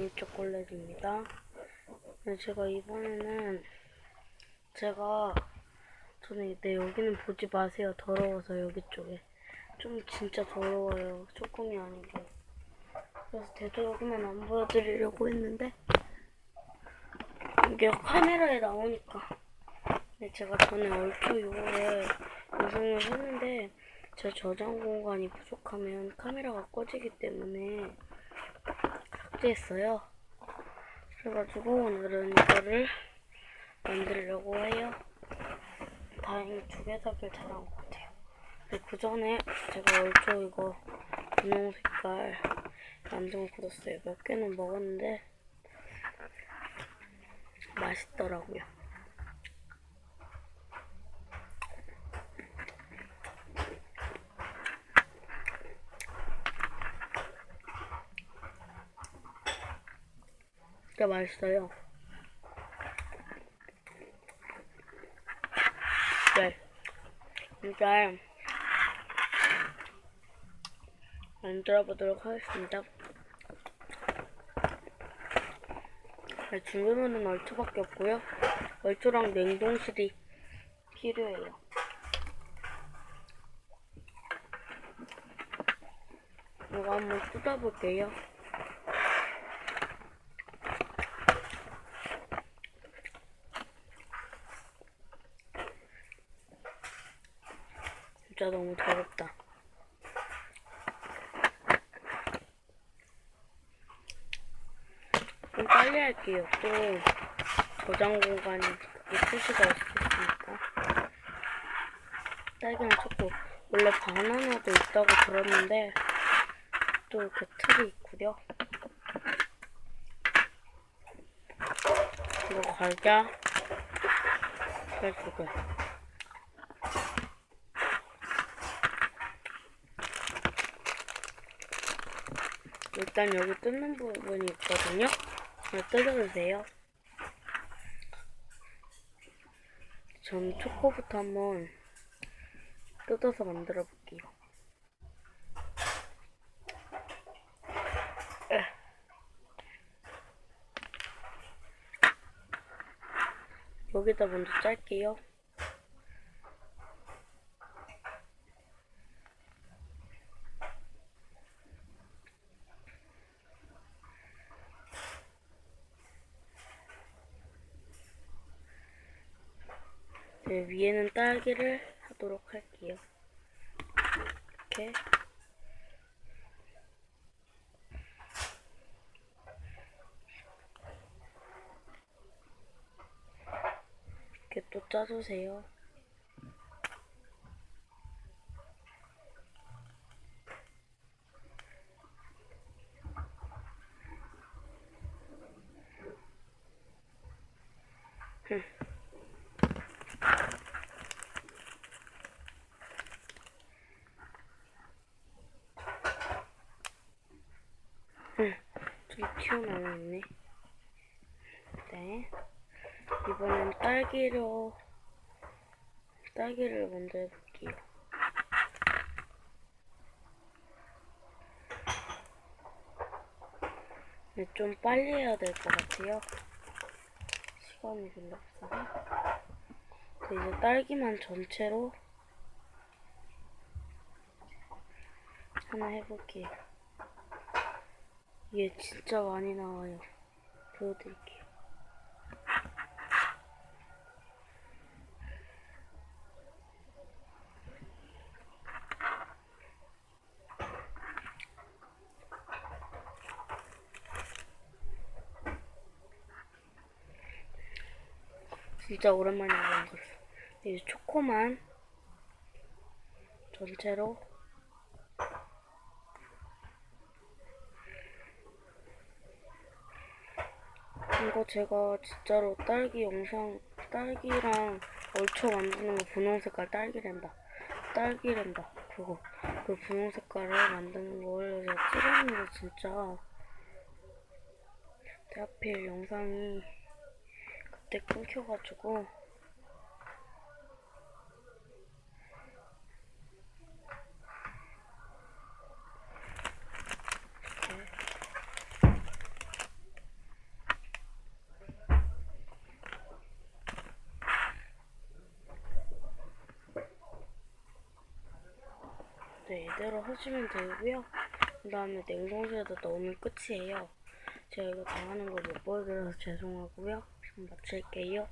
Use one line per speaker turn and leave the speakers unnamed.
제니 초콜릿입니다. 네, 제가 이번에는 제가 저는 네 여기는 보지 마세요. 더러워서 여기 쪽에 좀 진짜 더러워요. 조금이 아니고 그래서 되도록이면 안 보여드리려고 했는데 이게 카메라에 나오니까 근데 제가 전에 얼추 이거에 영상을 했는데 제 저장 공간이 부족하면 카메라가 꺼지기 때문에 삭제했어요. 그래가지고 오늘은 이거를 만들려고 해요. 다행히 두개 다길 잘한 것 같아요. 근데 그 전에 제가 얼추 이거 분홍 색깔 거 굳었어요. 몇 개는 먹었는데 맛있더라고요. 진짜 맛있어요. 네. 진짜 만들어 보도록 하겠습니다. 네, 준비물은 얼추밖에 없고요. 얼추랑 냉동실이 필요해요. 이거 한번 뜯어볼게요. 진짜 너무 더럽다. 좀 빨리 할게요. 또 저장 공간이 표시가 있으니까. 딸기랑 초코. 원래 바나나도 있다고 들었는데 또 이렇게 틀이 있구려. 이거 과자 두 개. 일단 여기 뜯는 부분이 있거든요. 네, 뜯어주세요. 전 초코부터 한번 뜯어서 만들어 볼게요. 여기다 먼저 짤게요. 네, 위에는 딸기를 하도록 할게요. 이렇게. 이렇게 또 짜주세요. 응, 저기 튀어나왔네. 네. 이번엔 딸기로, 딸기를 먼저 해볼게요. 네, 좀 빨리 해야 될 것 같아요. 시간이 별로 없어서. 네, 이제 딸기만 전체로 하나 해볼게요. 이게 진짜 많이 나와요. 보여드릴게요. 진짜 오랜만에 만들었어. 이제 초코만 전체로 이거 제가 진짜로 딸기 영상, 딸기랑 얼쳐 만드는 거 분홍 색깔 딸기랜다. 딸기랜다. 그거. 그 분홍 색깔을 만드는 걸 제가 찍었는데 진짜. 하필 영상이 그때 끊겨가지고. 네, 이대로 하시면 되고요. 그 다음에 냉동실에다 넣으면 끝이에요. 제가 이거 다 하는 걸 못 보여드려서 죄송하고요. 그럼 마칠게요.